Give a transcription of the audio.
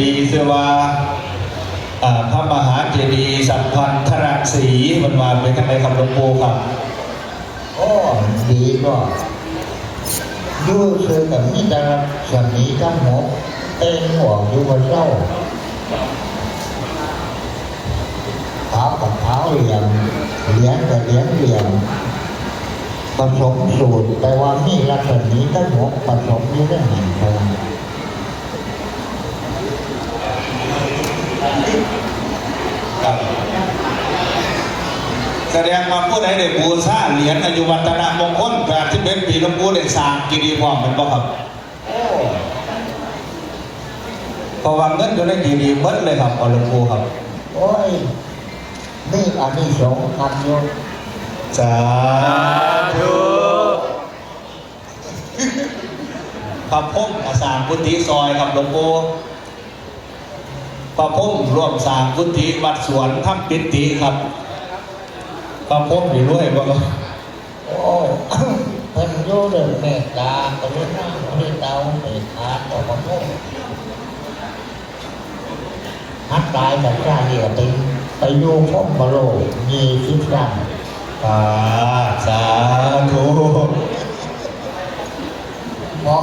ดีเสวาพระมหาเจดีย์สัมพันธรังสีมันมาเป็นข้างในครับหลวงปู่ครับโอ้ดีก็ยู่ซื้อกับนี่ตาสามีทั้งหมดเต้นหัวอยู่บนเจ้าขาวกับขาเหลี่ยมเลี้ยงกับเลี้ยงเหลี่ยมผสมสูตรแต่ว่ามีลักษณะนี้ทั้งหมดผสมอยู่ด้หันไป แสดงว่าผู้ใดได้บูชาเหรียญอายุวัฒนมงคลแปดที่เป็นปีหลวงปู่ได้สร้างกิริพร้อมเป็นบ่ครับโอ้เพราะว่าเงินอยู่ในกิริเบิดเลยครับเอาหลวงปู่ครับ โอ้ยนี่อันนี้สงส์คำโยมสาธุพระพุ่มอาสร้างกุฏิซอยครับหลวงปู่พระพุ่มร่วมสร้างกุฏิวัดสวนถ้ำปิติครับ พระพุ่มนี่รวยบ่ครับโอ้เพิ่นโยเดินเมตตากรุณาเมตตาเมตตาต่อพระพุทธฮัตตายจากชาเดียวไปไปดูพ่มบโรมีสิบครั้งสาสาธุหมอ